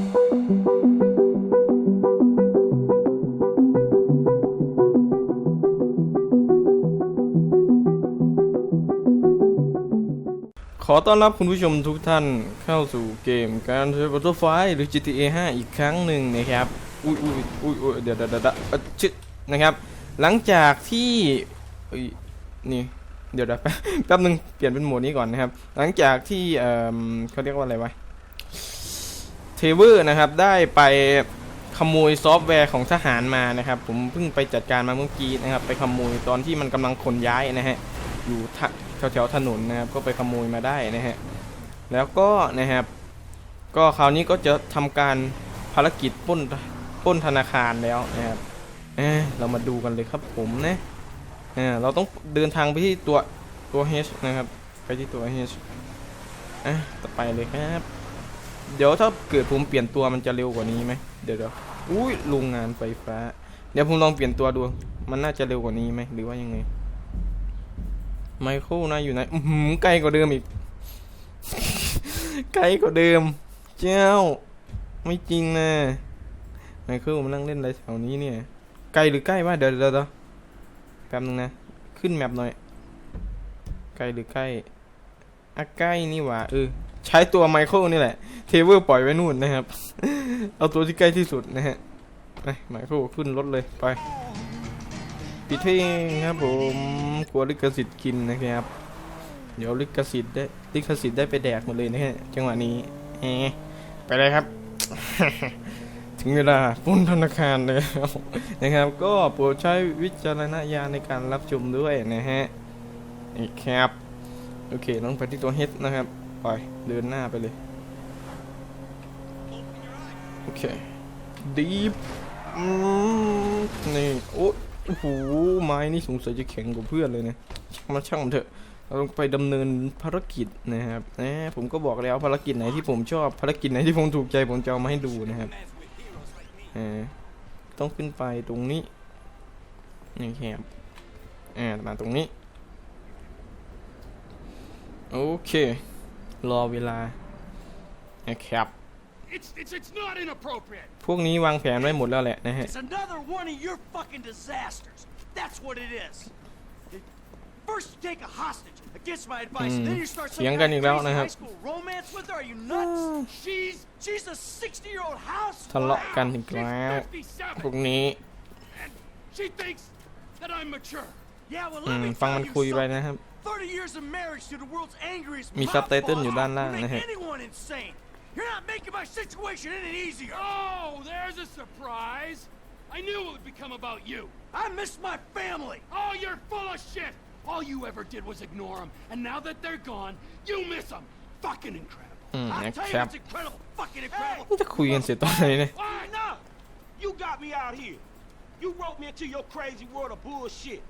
ขอต้อนรับคุณผู้ชมทุกท่านเข้าสู่เกมการเทอร์ไฟหรือ GTA 5 อีกครั้งหนึ่งนะครับ อุ้ยอุ้ยอุ้ยอุ้ยเดี๋ยวเดี๋ยวเดี๋ยวเดี๋ยวเอ่อชึนะครับ หลังจากที่เอ้ยนี่เดี๋ยวเดี๋ยวแป๊บแป๊บนึงเปลี่ยนเป็นโหมดนี้ก่อนนะครับ หลังจากที่เอ่อเขาเรียกว่าอะไรวะ เทเวอร์นะครับได้ไปขโมยซอฟต์แวร์ของทหารมานะครับ ผมเพิ่งไปจัดการมาเมื่อกี้นะครับ ไปขโมยตอนที่มันกำลังขนย้ายนะฮะอยู่แถวๆถนนนะครับ ก็ไปขโมยมาได้นะฮะแล้วก็นะครับ ก็คราวนี้ก็จะทำการภารกิจป้นป้นธนาคารแล้วนะครับเอเรามาดูกันเลยครับผมนะเออเราต้องเดินทางไปที่ตัวตัว H นะครับ ไปที่ตัว H อะต่อไปเลยครับ เดี๋ยวถ้าเกิดผมเปลี่ยนตัวมันจะเร็วกว่านี้ไหมเดี๋ยวเดี๋ยวอุ้ยโรงงานไฟฟ้า เดี๋ยวผมลองเปลี่ยนตัวดู มันน่าจะเร็วกว่านี้ไหมหรือว่ายังไง ไมเคิลนะอยู่ไหนอื้อหือไกลกว่าเดิมอีก ไกลกว่าเดิม เจ้า ไม่จริงนะไมเคิลมานั่งเล่นอะไรแถวนี้เนี่ย ไกลหรือใกล้วะเดี๋ยวเดี๋ยวเดี๋ยวแป๊บนึงนะ ขึ้นแมปหน่อย ไกลหรือใกล้อะใกล้นี่หว่าเออ ใช้ตัวไมเคิลนี่แหละ เทเวอร์ปล่อยไว้นู่นนะครับ เอาตัวที่ใกล้ที่สุดนะฮะไปไมเคิลขึ้นรถเลยไปปิดเพลงครับผมกลัวลิขสิทธิ์กินนะครับ เดี๋ยวลิขสิทธิ์ได้ลิขสิทธิ์ได้ไปแดกหมดเลยนะฮะจังหวะนี้เอไปเลยครับ ถึงเวลาปล้นธนาคารแล้วนะครับ ก็โปรดใช้วิจารณญาณในการรับชมด้วยนะฮะนี่ครับ โอเคต้องไปที่ตัวเฮดนะครับ ไปเดินหน้าไปเลย โอเคดีฟนี่ โอ้โหไม้นี่สงสัยจะแข็งกว่าเพื่อนเลยนะช่างมาช่างมันเถอะเราต้องไปดำเนินภารกิจนะครับนะผมก็บอกแล้วภารกิจไหนที่ผมชอบภารกิจไหนที่ผมถูกใจผมจะเอามาให้ดูนะครับต้องขึ้นไปตรงนี้นี่ครับอ่ามาตรงนี้ โอเค รอเวลานะครับ It's, it's, it's not inappropriate. พวกนี้วางแผนไว้หมดแล้วแหละนะฮะ It's another one of your fucking disasters. That's what it is. First you take a hostage against my advice, Hmm. then you start some เถียง kind กัน of อีกแล้ว crazy นะครับ high school romance with her. Are you nuts? She's she's a 60-year-old house. ทะเลาะกันอีก She's แล้วพวก 57, นี้ and she thinks that I'm mature. Yeah, well อื let ม me ฟัง tell มัน you คุยไป something. นะครับ30 years of marriage to the world's angriest มี mob ซับไตเติลอยู่ boss ด้านล่าง would นะ make ฮะ anyone insane. You're not making my situation any easier. Oh, there's a surprise. I knew it would become about you. I miss my family. Oh, you're full of shit. All you ever did was ignore them, and now that they're gone, you miss them. Fucking incredible. อืม I นะ tell ค you, รับ it's incredible. Fucking incredible. มันจะคุยกันเสร็จตอนไหนเนี่ย Why? Enough! You got me out here. You wrote me into your crazy world of bullshit.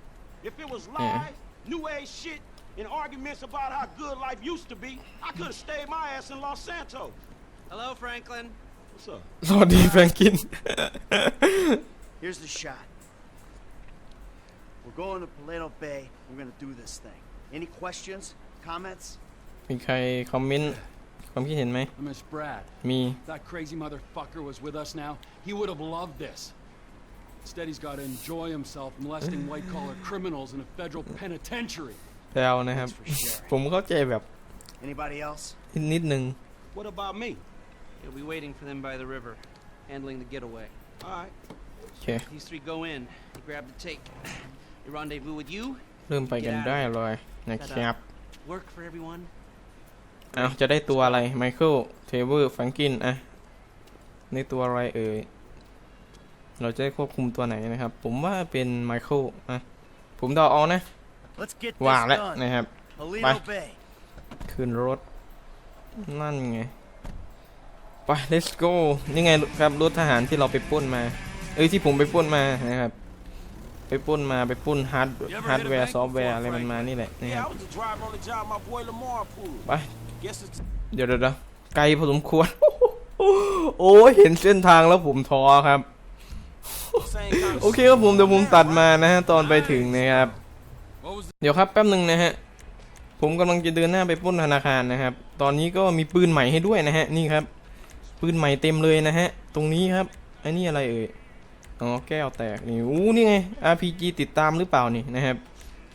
If it was lies, new age shit, and arguments about how good life used to be, I could have stayed my ass in Los Santos. Hello, Franklin. What's up? สวัสดีแฟรงกิน Here's the shot. We're going to Paleto Bay. We're going to do this thing. Any questions? Comments? มีใครคอมเมนต์ความคิดเห็นไหม Miss Brad. มี That crazy motherfucker was with us now. He would have loved this. Instead, he's got to enjoy himself molesting white collar criminals in a federal penitentiary. แล้วนะครับ ผมเข้าใจแบบ Anybody else? นิดนึง What about me? You'll be waiting for them by the river, handling the getaway. All right. โอเค These three go in, you grab the take. They rendezvous with you, เริ่มไปกันได้เลยนะครับ work for everyone. เอาจะได้ตัวอะไรไมเคิลเทเวอร์แฟรงกินอะในตัวอะไรเอ่ยเราจะได้ควบคุมตัวไหนนะครับ ผมว่าเป็นไมเคิลอะผมเดาเอานะ Let's get ว่า this แล้ว done. นะครับ Paleto Bye. Bay. ขึ้นรถ นั่นไง ไป let's go นี่ไงครับรถทหารที่เราไปปล้นมา เอ้ยที่ผมไปปล้นมานะครับ ไปปล้นมาไปปล้นฮาร์ดฮาร์ดแวร์ซอฟต์แวร์อะไรมันมานี่แหละนะค Yeah, รับ I was the driver on the job my boy Lamar pulled. ไป Guess it's เดี๋ยวเดี๋ยวเดี๋ยวไกลพอสมควร โอ้ยเห็นเส้นทางแล้วผมท้อครับ the same kind of โอเคครับผมเดี๋ยวผมตัดมานะฮะตอนไปถึงนะครับ What was เดี๋ยวครับแป๊บหนึ่งนะฮะ ผมกำลังจะเดินหน้าไปปล้นธนาคารนะครับ ตอนนี้ก็มีปืนใหม่ให้ด้วยนะฮะ นี่ครับ ปืนใหม่เต็มเลยนะฮะ ตรงนี้ครับ อันนี้อะไรเอ่ย อ๋อ แก้วแตก นี่ อู้ นี่ไง RPG ติดตามหรือเปล่านี่นะครับ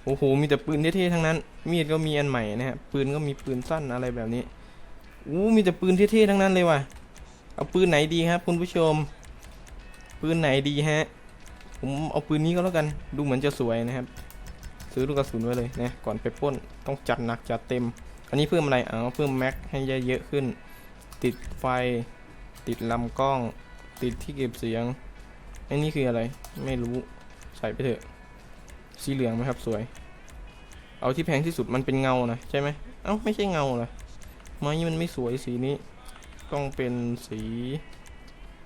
โอ้โห มีแต่ปืนเท่ๆทั้งนั้น มีดก็มีอันใหม่นะฮะ ปืนก็มีปืนสั้นอะไรแบบนี้ อู้ มีแต่ปืนเท่ๆทั้งนั้นเลยว่ะ เอาปืนไหนดีครับ คุณผู้ชม ปืนไหนดีฮะ ผมเอาปืนนี้ก็แล้วกัน ดูเหมือนจะสวยนะครับ ซื้อลูกกระสุนไว้เลยนะก่อนไปป้นต้องจัดหนักจัดเต็ม อันนี้เพิ่มอะไรอ๋อเพิ่มแม็กให้เยอะๆขึ้น ติดไฟ ติดลำกล้อง ติดที่เก็บเสียงอันนี้คืออะไรไม่รู้ใส่ไปเถอะ สีเหลืองไหมครับสวย เอาที่แพงที่สุดมันเป็นเงานะใช่ไหมเอ้าไม่ใช่เงาเหรอไม้มันไม่สวยสีนี้ ต้องเป็นสี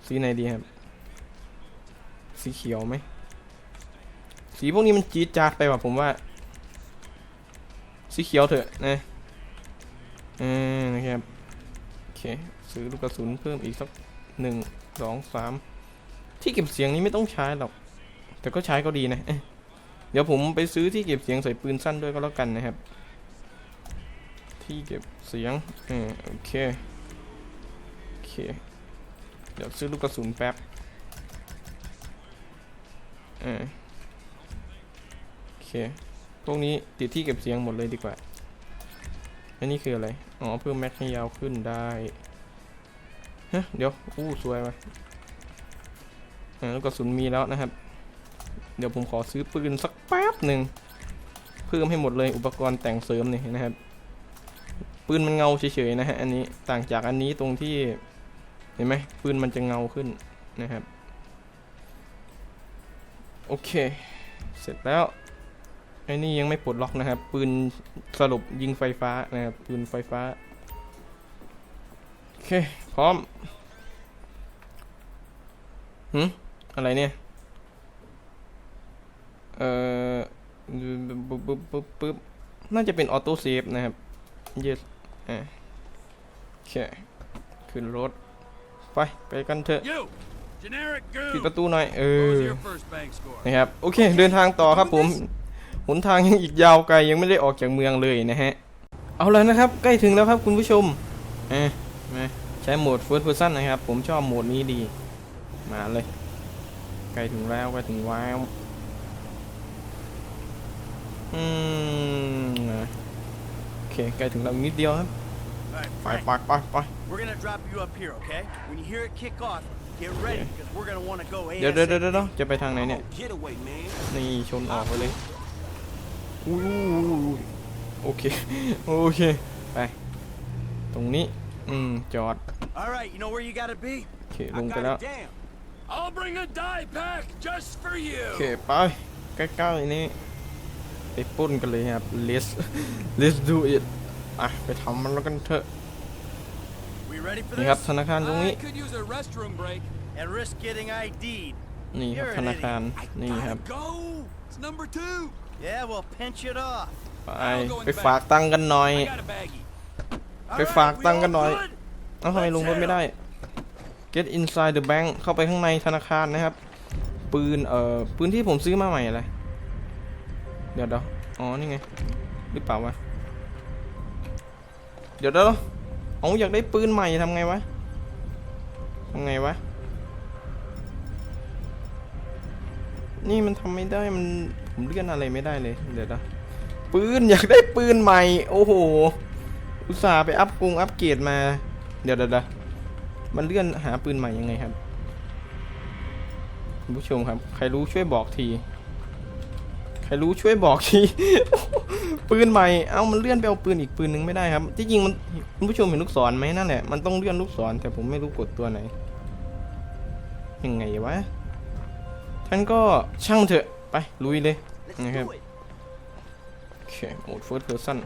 สีไหนดีครับ สีเขียวไหม สีพวกนี้มันจี๊ดจ๊าดไปว่ะผมว่า สีเขียวเถอะนะเออนะครับโอเคซื้อลูกกระสุนเพิ่มอีกสักหนึ่งสองสามที่เก็บเสียงนี้ไม่ต้องใช้หรอก แต่ก็ใช้ก็ดีนะ เดี๋ยวผมไปซื้อที่เก็บเสียงใส่ปืนสั้นด้วยก็แล้วกันนะครับ ที่เก็บเสียงเออโอเค โอเค เดี๋ยวซื้อลูกกระสุนแป๊บ เออโอ เค พวกนี้ติดที่เก็บเสียงหมดเลยดีกว่า อันนี้คืออะไร อ๋อ เพิ่มแม็กให้ยาวขึ้นได้ฮะเดี๋ยว อู้สวยว่ะอ่าลูกกระสุนมีแล้วนะครับ เดี๋ยวผมขอซื้อปืนสักแป๊บหนึ่ง เพิ่มให้หมดเลยอุปกรณ์แต่งเสริมนี่นะครับ ปืนมันเงาเฉยๆนะฮะอันนี้ต่างจากอันนี้ตรงที่ เห็นไหมปืนมันจะเงาขึ้นนะครับ โอเค เสร็จแล้ว ไอ้นี่ยังไม่ปลดล็อกนะครับ ปืนสรุปยิงไฟฟ้านะครับ ปืนไฟฟ้า โอเค พร้อมหืมอะไรเนี่ย เอ่อปึ๊บปึ๊บปึ๊บปึ๊บน่าจะเป็นออโต้เซฟนะครับ yes อะโอเค ขึ้นรถ ไป ไปกันเถอะ You, generic ปิด goo. ประตูหน่อย เอ What อ was your first bank score? นะครับ โอเค เดินทางต่อครับผม หนทางยังอีกยาวไกลยังไม่ได้ออกจากเมืองเลยนะฮะ เอาแล้วนะครับ ใกล้ถึงแล้วครับคุณผู้ชมเอ๊ะมาใช้โหมด First Person นะครับ ผมชอบโหมดนี้ดี มาเลย ใกล้ถึงแล้วใกล้ถึงแล้วอืมอะโอเคใกล้ถึงแล้วนิดเดียวครับ All right, ไป Frank, ไปไปไป we're gonna drop you up here, okay? When you hear it kick off, get ready, Okay. because we're gonna want to go เดี๋ยวเดี๋ยวเดี๋ยว ASAP. เดี๋ยวจะไปทางไหนเนี่ย Get away, man. นี่ชนออกไปเลย อุ้ยโอเค โอเค ไป ตรงนี้ อืม จอด All right, you know where you gotta be? โอเค I ลงไป got แล้ว it down. I'll bring a die pack just for โอ you. เค ไป ใกล้ๆนี้ ไปปล้นกันเลยครับ let's let's do it อะ ไปทำมันแล้วกันเถอะ We ready for นี่ครับ this? ธนาคารตรงนี้ I could use a restroom break. At risk getting ID'd. นี่ครับธนาคารนี่ครับ Go. It's number two. Yeah, well, pinch it off. ไปไปฝากตังค์กันหน่อย I got a baggie. All ไป right, ฝาก we ตังค์กัน all หน่อย good? เอ้าทำไมลงรถไม่ได้ get inside the bank เข้าไปข้างในธนาคารนะครับ ปืน เอ่อ ปืนที่ผมซื้อมาใหม่อะไร เดี๋ยวเดี๋ยวอ๋อ นี่ไง หรือเปล่าวะ เดี๋ยวเดี๋ยวอ๋ออยากได้ปืนใหม่ทำไงวะทำไงวะ นี่มันทำไม่ได้ มัน ผมเลื่อนอะไรไม่ได้เลย เดี๋ยวเดี๋ยวปืนอยากได้ปืนใหม่ โอ้โห อุตส่าห์ไปอัพกรุงอัพเกรดมา เดี๋ยวเดี๋ยวมันเลื่อนหาปืนใหม่ยังไงครับผู้ชมครับ ใครรู้ช่วยบอกที ใครรู้ช่วยบอกที ปืนใหม่ เอ้ามันเลื่อนไปเอาปืนอีกปืนหนึ่งไม่ได้ครับ ที่จริงมันผู้ชมเห็นลูกศรไหมนั่นแหละ มันต้องเลื่อนลูกศรแต่ผมไม่รู้กดตัวไหน ยังไงวะท่านก็ช่างเถอะ ไป ลุยเลย Let's Okay. do it. โอเคโหมด first person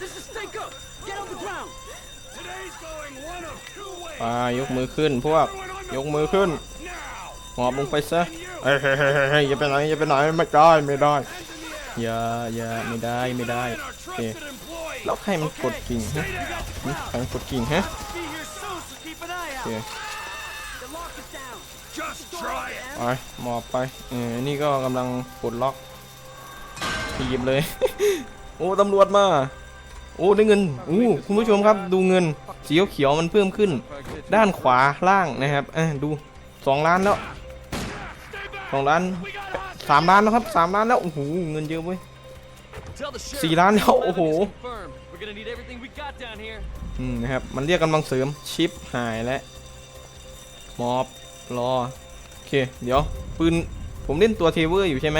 This is Stanko. Get on the ground. Today's going one of two ways. ไปยกมือขึ้นพวก ยกมือขึ้น Now. หมอบลงไปซะเฮ้ยเฮ้ยเฮ้ยเฮ้ยอย่าไปไหนอย่าไปไหนไม่ได้ไม่ได้ Hands in the air. อย่าอย่าไม่ได้ไม่ได้ Men are โอเค trusted employees. แล้วใครมันกดกิ่งฮะ Stay down. หึใครมันกดกิ่งฮะ Be here soon, so keep an eye โอเค ไปหมอบไปเออนี่ก็กำลังปลดล็อกถีบเลย โอ้ตำรวจมา โอ้ได้เงินอู้คุณผู้ชมครับดูเงินสีเขียวมันเพิ่มขึ้น ด้านขวาล่างนะครับอะดูสองล้านแล้วสองล้านสามล้านแล้วครับสามล้านแล้วโอ้โหเงินเยอะเว้ยสี่ล้านแล้วโอ้โหอืมนะครับมันเรียกกำลังเสริมชิปหายแล้วมอบรอ เค เดี๋ยว ปืน ผมเล่นตัวเทเวอร์อยู่ใช่ไหม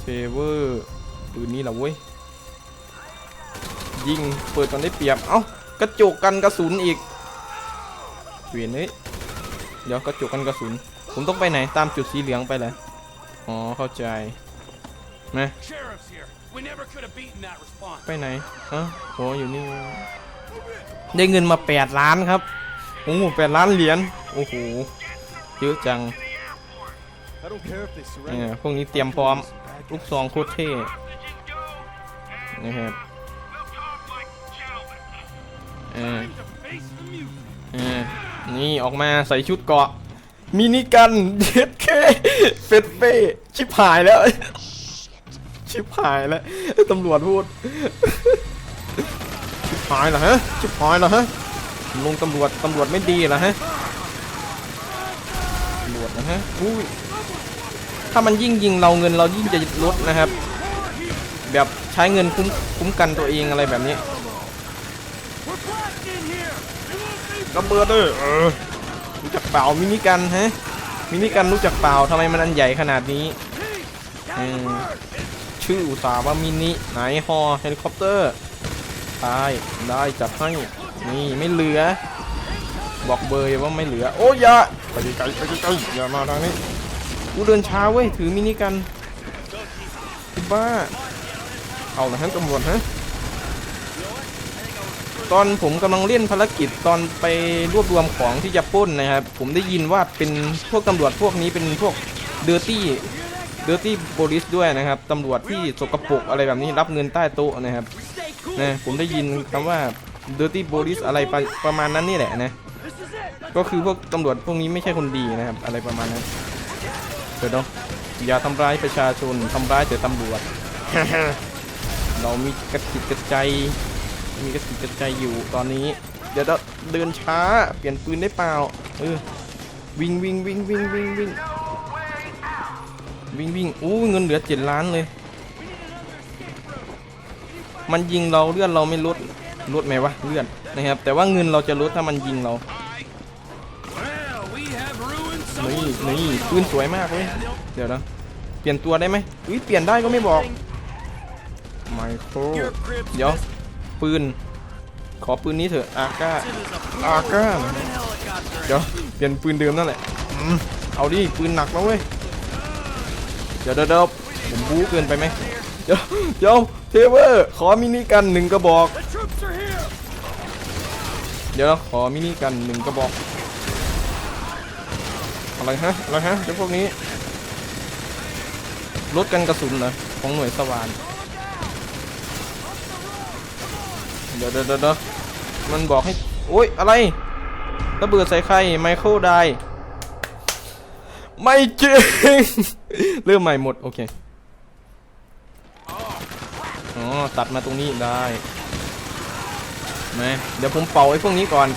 เทเวอร์ปืนนี้แหละเว้ย ยิง เปิดตอนได้เปรียบ เอ้ากระจกกันกระสุนอีกเวียนเอ้ยเดี๋ยวกระจกกันกระสุน ผมต้องไปไหนตามจุดสีเหลืองไปเลยอ๋อเข้าใจนะ Sheriff's here. We never could have beaten that response. ไปไหนฮะโหอยู่นี่ ได้เงินมา 8 ล้านครับ โอ้โหแปดล้านเหรียญ โอ้โห เยอะจังเนี่ยพวกนี้เตรียมพร้อมลูกซองโคตรเท่นะครับเออเออนี่ออกมาใส่ชุดเกาะมินิกันเย็ดเคเฟดเฟ่ชิบหายแล้ว ชิบหายแล้วตำรวจพูด ชิบหายเหรอฮะ ชิบหายเหรอฮะลงตำรวจตำรวจไม่ดีเหรอฮะ ฮะอุ้ยถ้ามันยิ่งยิงเราเงินเรายิ่งจะลดนะครับ แบบใช้เงินคุ้มคุ้มกันตัวเองอะไรแบบนี้ระเบิดเลยเออรู้จักเปล่ามินิกันฮะมินิกันรู้จักเปล่าทำไมมันอันใหญ่ขนาดนี้อืมชื่ออุตสาห์ว่ามินิไหนฮอเฮลิคอปเตอร์ตายได้จัดให้นี่ไม่เหลือ บอกเบอร์ว่าไม่เหลือ โอ้ย่าไปไกลไปไกลอย่ามาทางนี้กูเดินช้าเว้ยถือมินิกันบ้า เอาละฮะตำรวจฮะตอนผมกำลังเล่นภารกิจตอนไปรวบรวมของที่จะปล้นนะครับ ผมได้ยินว่าเป็นพวกตำรวจพวกนี้เป็นพวกเดอร์ตี้เดอร์ตี้โ i ลิสด้วยนะครับตำรวจที่สกปรกอะไรแบบนี้รับเงินใต้โต๊ะนะครับนะผมได้ยินคำว่าเดอร์ตี้โ i ลิสอะไรประประมาณนั้นนี่แหละนะ ก็คือพวกตำรวจพวกนี้ไม่ใช่คนดีนะครับ อะไรประมาณนั้นเดี๋ยวเนาะอย่าทำร้ายประชาชนทำร้ายแต่ตำรวจ เรามีกระติกกระใจ มีกระติกกระใจอยู่ตอนนี้ เดี๋ยวเราเดินช้า เปลี่ยนปืนได้เปล่า เออ วิ่งวิ่งวิ่งวิ่งวิ่งวิ่งวิ่งวิ่งอู้เงินเหลือเจ็ดล้านเลย มันยิงเราเลือดเราไม่ลดลดไหมวะเลือดนะครับ แต่ว่าเงินเราจะลดถ้ามันยิงเรา นี่ปืนสวยมากเลยเดี๋ยวนะเปลี่ยนตัวได้ไหมอุ้ยเปลี่ยนได้ก็ไม่บอกไมโครเดี๋ยวปืน ขอปืนนี้เถอะอาก้าอาก้าเดี๋ยวเปลี่ยนปืนเดิมนั่นแหละเอาดิปืนหนักแล้วเว้ยเดี๋ยวเดี๋ยวเดี๋ยวผมบู๊เกินไปไหมเดี๋ยวเดี๋ยวเทเวอร์ขอมินิกันหนึ่งกระบอก เดี๋ยวขอมินิกันหนึ่งกระบอก อะไรฮะอะไรฮะเจ้าพวกนี้ลดกันกระสุนเหรอของหน่วยสวานเดี๋ยวเดี๋ยวเดี๋ยวเดี๋ยวมันบอกให้โอ๊ยอะไรระเบิดใส่ใครไมเคิลไดไม่จริงเริ่มใหม่หมด โอเคอ๋อตัดมาตรงนี้ได้มเดี๋ยวผมเป่าไอ้พวกนี้ก่อน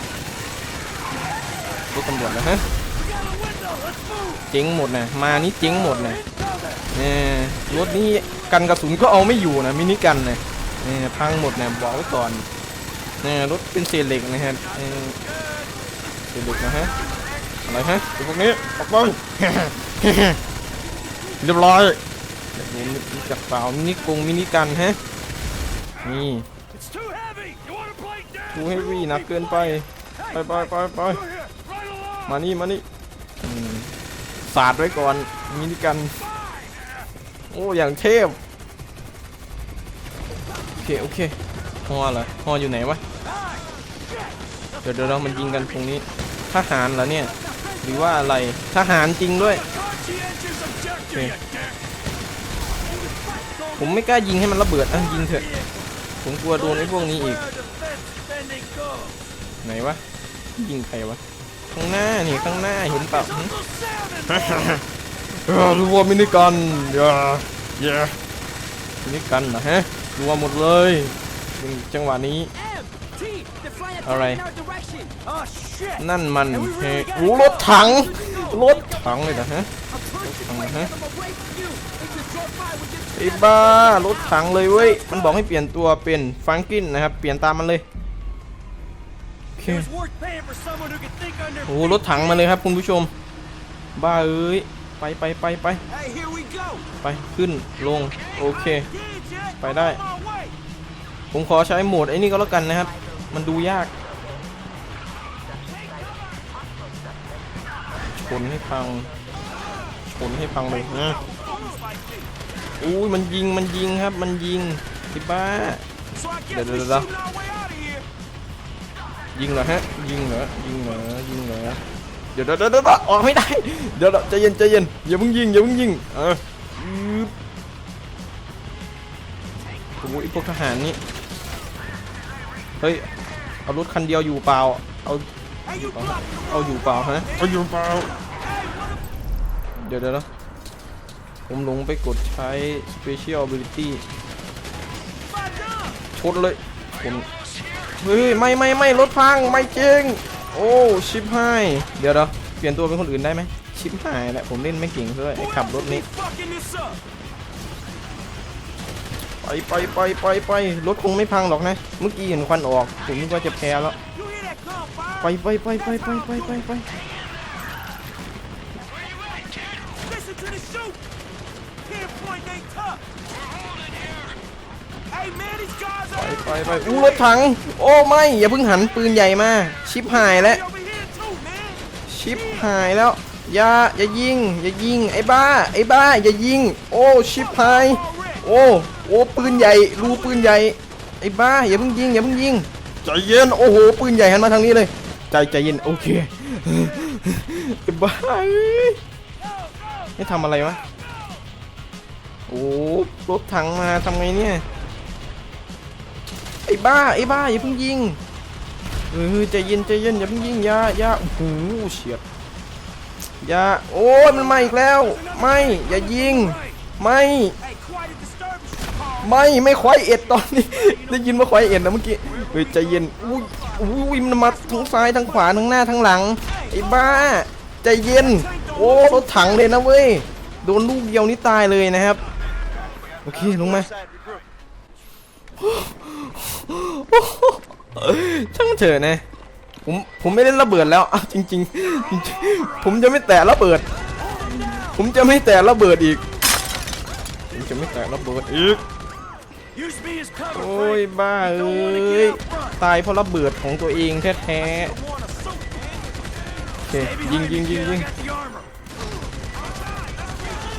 รถตำรวจนะฮะ เจ๊งหมดนะมานี่เจ๊งหมดนะเนี่ยรถนี้กันกระสุนก็เอาไม่อยู่นะมินิกันนะเนี่ยพังหมดนะบอกไว้ก่อนเนี่ยรถเป็นเศษเหล็กนะฮะเศษเหล็กนะฮะอะไรฮะพวกนี้ออกไปเรียบร้อยเนี้จักเปล่ามินิกงมินิกันฮะนี่ too heavy. You want to play dead? ดูให้วีนักเกินไปไปไปไปไปมานี่มานี่ สาดไว้ก่อนมินิกัน โอ้อย่างเทพ โอเค โอเคฮอเหรอฮออยู่ไหนวะ เดี๋ยวเดี๋ยวเรามันยิงกันตรงนี้ ทหารเหรอเนี่ย หรือว่าอะไร ทหารจริงด้วยผมไม่กล้ายิงให้มันระเบิดอะยิงเถอะ ผมกลัวโดนไอ้พวกนี้อีก ไหนวะ ยิงใครวะ ข้างหน้านี่ข้างหน้าเห็นเปล่าหึเออรัวมินิกันอย่าอย่ามินิกันนะฮะรัวหมดเลยเป็นจังหวะนี้ They're flying a Alright. in our direction. Oh shit! นั่นมันเฮโอ้รถถัง รถถังเลยนะฮะ I'm pushing Thằng away này hả? from away from you. It's a short fire with this ไอ้บ้ารถถังเลยเว้ย มันบอกให้เปลี่ยนตัวเป็นฟังกินนะครับ เปลี่ยนตามมันเลย on their โอ้โหรถถังมาเลยครับคุณผู้ชม บ้าเอ้ย ไปไปไปไป Hey, here we go! ไปขึ้นลง โอเค Yeah, Jet! Phải đây. On my way! ผมขอใช้โหมดไอ้นี่ก็แล้วกันนะครับ มันดูยากชนให้พังชนให้พังเลยนะอุ้ยมันยิงมันยิงครับ มันยิงไอ้บ้า So I Đây, guess đây, we're đây, đây. ยิงเหรอฮะ ยิงเหรอ ยิงเหรอ ยิงเหรอ เดี๋ยวเดี๋ยวเดี๋ยวเดี๋ยวออกไม่ได้เดี๋ยวเดี๋ยวใจเย็นใจเย็นอย่าเพิ่งยิงอย่าเพิ่งยิง เอออืบโอ้ยพวกทหารนี่ เฮ้ย เอารถคันเดียวอยู่เปล่า เอา Hey, you เอา blocking the เอา road! อยู่เปล่าฮะ เอาอยู่เปล่า Hey, what เดี๋ยวเดี๋ยวนะผมหลงไปกดใช้ Special Ability the fuck up? ชนเลยผม เฮ้ยไม่ไม่ไม่รถพังไม่จริง โอ้ชิปหายเดี๋ยวเดี๋ยวเปลี่ยนตัวเป็นคนอื่นได้ไหมชิปหายแหละผมเล่นไม่เก่งด้วยขับรถนี้ไปไปไปไปไปรถคงไม่พังหรอกนะเมื่อกี้เห็นควันออกผมนึกว่าจะแพ้แล้วไปไปไปไปไปไปไปไป ไปไปไปอู้รถถัง โอ้ไม่ อย่าเพิ่งหันปืนใหญ่มา ชิปหายแล้ว ชิปหายแล้ว อย่า อย่ายิง อย่ายิง ไอ้บ้า ไอ้บ้า อย่ายิง โอ้ ชิปหาย โอ้ โอ้ ปืนใหญ่ รูปืนใหญ่ ไอ้บ้า อย่าเพิ่งยิง อย่าเพิ่งยิง ใจเย็น โอ้โห ปืนใหญ่หันมาทางนี้เลย ใจใจเย็น โอเคไอ้บ้าเอ้ยไม่ทำอะไรวะ โอ้ รถถังมาทำไงเนี่ย อ้บ้าไอ้บ้าอย่าเพิ่งยิงเออใจเย็นใจเย็นอย่าเพิ่งยิงยายาโอ้โหเฉียดยาโอ้ยมันมาอีกแล้ว ไม่อย่ายิง ไม่ไม่ไม่ควายเอ็ดตอนนี้ ได้ยินว่าควายเอ็ดนะเมื่อกี้เฮ้ยใจเย็นอุ้ยอุ้ยมันมาทั้งซ้ายทั้งขวาทั้งหน้าทั้งหลังไอ้บ้า ใจเย็น โอ้รถถังเลยนะเว้ยโดนลูกเดียวนี่ตายเลยนะครับ โอเคลงมา ช่างเถอะนะผมผมไม่เล่นระเบิดแล้วจริงๆจริงผมจะไม่แตะระเบิด ผมจะไม่แตะระเบิดอีก ผมจะไม่แตะระเบิดอีกโอ้ยบ้าเอ้ยตายเพราะระเบิดของตัวเองแท้ Want a suit, man? ๆโอเค Stay ยิง behind ยิง me, ยิง kid. ยิ I ง got the armor.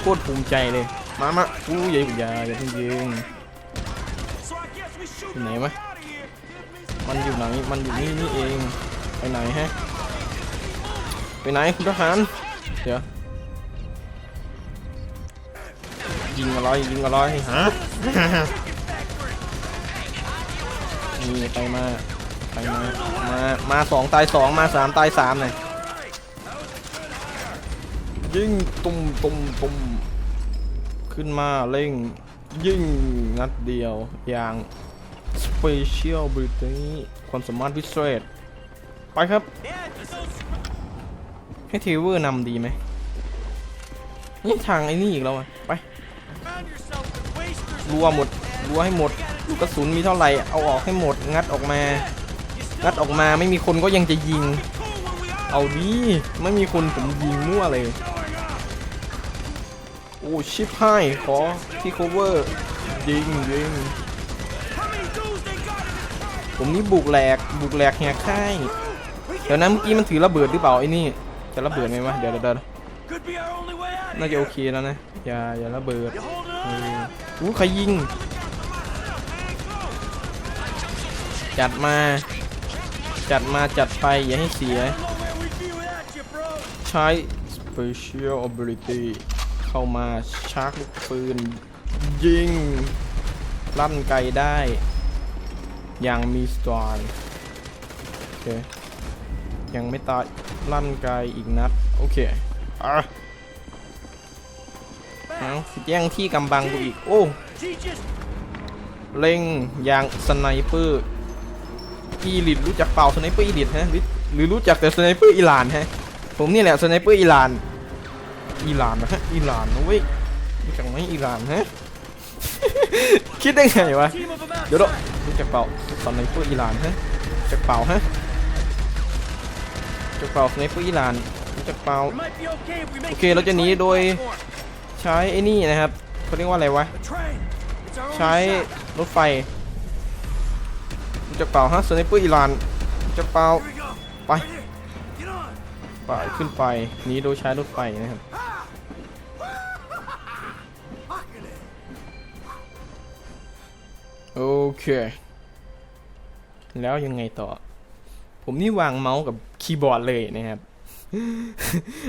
โคตรภูมิใจเลยมามาอู้ยอย่าอย่าอย่าเพิ่งยิง So I guess we shoot ไหน our วะ มันอยู่ไหน มันอยู่นี่นี่เอง ไปไหนฮะ ไปไหนคุณทหาร เดี๋ยว ยิงอะไรยิงอะไรฮะนี่ไปมา ไปมา มา มาสองตายสองมาสามตายสามหน่อยยิงตุ้มตุ้มตุ้มขึ้นมาเร่ง ยิงนัดเดียวอย่าง Special Ability ความสามารถพิเศษไปครับ ให้เทเวอร์นำดีไหมนี่ทางไอ้นี่อีกแล้วอะไปรัวหมดรัวให้หมดลูกกระสุนมีเท่าไหร่เอาออกให้หมดงัดออกมา งัดออกมาไม่มีคนก็ยังจะยิง เอาดิไม่มีคนผมยิงมั่วเลยโอ้ชิปให้ขอที่ cover ยิงยิง How many dudes they got in this party? ผมนี่บุกแหลกบุกแหลกแหกค่ายเดี๋ยวนะเมื่อกี้มันถือระเบิดหรือเปล่าไอ้นี่ จะระเบิดไหมวะเดี๋ยวเดี๋ยวเดี๋ยว Could be our only way out of น่าจะโอเคแล้วนะอย่าอย่าระเบิดอู้ใครยิง จัดมา จัดมาจัดไปอย่าให้เสีย ใช้ Special Ability เข้ามาชาร์จลูกปืน ยิงลั่นไกลได้ ย่างมีสตล์โอเคยังไม่ตายลั่นไกลอีกนัด โอเคอะเอาแย่งที่กำบังกูอีก โอ้ เล็งยางสไนเปอร์อีลิทรู้จักเปล่าสไนเปอร์อีลิทฮะหรือรู้จักแต่สไนเปอร์อิหร่านฮะผมนี่แหละสไนเปอร์อิหร่านอิหร่านนะฮะอิหร่านนะเว้ยรู้จักไหมอิหร่านฮะ คิดได้ไงวะ เดี๋ยวเดี๋ยวรู้จักเปล่า สไนเปอร์อิหร่านฮะจักเป่าฮะจักเป่าสไนเปอร์อิหร่านจักเป่าโอเคเราจะหนีโดยใช้ไอ้นี่นะครับเขาเรียกว่าอะไรวะใช้รถไฟจักเป่าฮะสไนเปอร์อิหร่านจักเป่าไปไปขึ้นไปหนีโดยใช้รถไฟนะครับโอเค แล้วยังไงต่อ ผมนี่วางเมาส์กับคีย์บอร์ดเลยนะครับ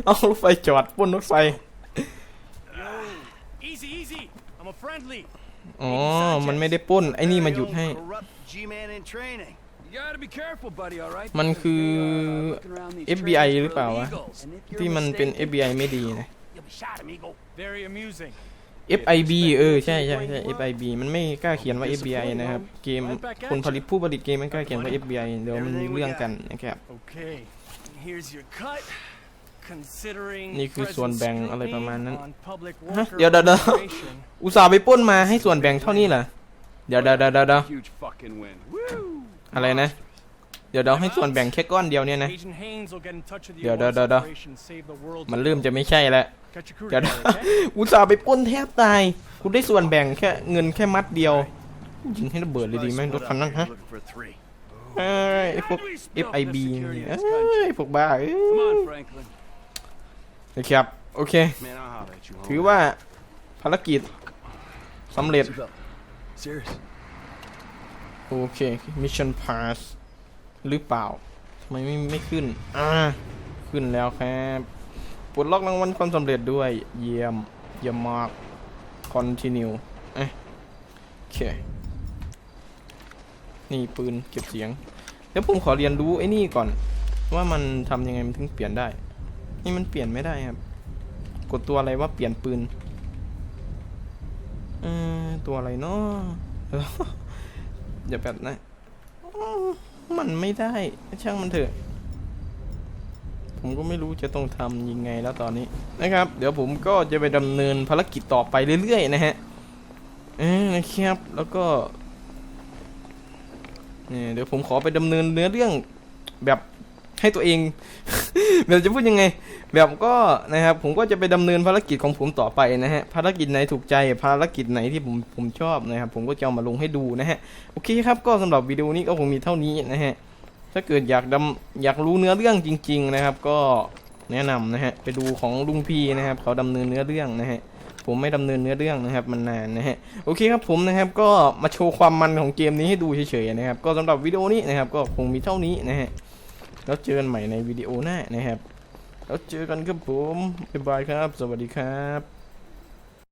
เอารถไฟจอดบนรถไฟ Easy, easy. I'm a friendly. อ๋อ มันไม่ได้ปล้น ไอ้นี่มาหยุดให้ Corrupt G-man in training. You gotta be careful, buddy. All right. มันคือ Looking around these FBI trains หรือเปล่าวะ Eagles. And if you're ที่มันเป็น mistaken, FBI ไม่ดีนะ you'll be shot, amigo. Very amusing. FIB เออใช่ใช่ใช่ FIB มันไม่กล้าเขียนว่า FBI นะครับ เกมคนผลิตผู้ผลิตเกมมันกล้าเขียนว่า FBI เดี๋ยวมันมีเรื่องกันนะครับ Okay. Here's your cut. Considering นี่คือส่วนแบ่งอะไรประมาณนั้น on public ฮะ worker เดี๋ยวเดี๋ยวเดี๋ยว organization. อุตส่าห์ไปปล้นมาให้ส่วนแบ่งเท่านี้เหรอเดี๋ยวเดี๋ยวเดี๋ยวเดี๋ยวเดี๋ยว Huge fucking win. Woo! อะไรนะ เดี๋ยวเดี๋ยวให้ส่วนแบ่งแค่ก้อนเดียวเนี่ยนะ Agent Haynes will get in touch with the เดี๋ยวเดี๋ยว Awards เดี๋ยวเดี๋ยว Corporation, save the world. มันเริ่มจะไม่ใช่แล้ว Got your crew เดี๋ยว together, okay? อุตส่าห์ไปปล้นแทบตาย คุณได้ส่วนแบ่งแค่เงินแค่มัดเดียว ยิงให้ระเบิดเลยดีไหมรถคันนั้นฮะ Looking for three. เอ้ยไอ้พวก FIB นี่เอ้ยพวกบ้าเอ้ Come ย on, Franklin. นะครับ โอเค Man, I'll holler at you, homie. ถือว่าภารกิจสำเร็จ Serious. โอเค Mission Pass หรือเปล่าทำไมไม่ไม่ขึ้น อ่า ขึ้นแล้วครับ ปลดล็อกรางวัลความสำเร็จด้วย เยี่ยม เยี่ยมมาก Continue เอ๊ะโอเค นี่ปืนเก็บเสียง เดี๋ยวผมขอเรียนรู้ไอ้นี่ก่อน ว่ามันทำยังไงมันถึงเปลี่ยนได้ นี่มันเปลี่ยนไม่ได้ครับ กดตัวอะไรว่าเปลี่ยนปืนเออตัวอะไรเนาะอย่าแบบนะ มันไม่ได้ ช่างมันเถอะ ผมก็ไม่รู้จะต้องทำยังไงแล้วตอนนี้นะครับ เดี๋ยวผมก็จะไปดำเนินภารกิจต่อไปเรื่อยๆนะฮะเออนะครับแล้วก็เนี่ยเดี๋ยวผมขอไปดำเนินเนื้อเรื่องแบบให้ตัวเองแบบจะพูดยังไง แบบก็นะครับผมก็จะไปดำเนินภารกิจของผมต่อไปนะฮะภารกิจไหนถูกใจภารกิจไหนที่ผมผมชอบนะครับผมก็จะเอามาลงให้ดูนะฮะโอเคครับก็สำหรับวิดีโอนี้ก็คงมีเท่านี้นะฮะ ถ้าเกิดอยากดำอยากรู้เนื้อเรื่องจริง ๆ นะครับ ก็แนะนำนะฮะไปดูของลุงพี่นะครับ เขาดำเนินเนื้อเรื่องนะฮะผมไม่ดำเนินเนื้อเรื่องนะครับมันนานนะฮะโอเคครับผมนะครับก็มาโชว์ความมันของเกมนี้ให้ดูเฉยๆนะครับ ก็สำหรับวิดีโอนี้นะครับ ก็คงมีเท่านี้นะฮะแล้วเจอกันใหม่ในวิดีโอหน้านะครับ แล้วเจอกันครับผมบ๊ายบายครับ สวัสดีครับ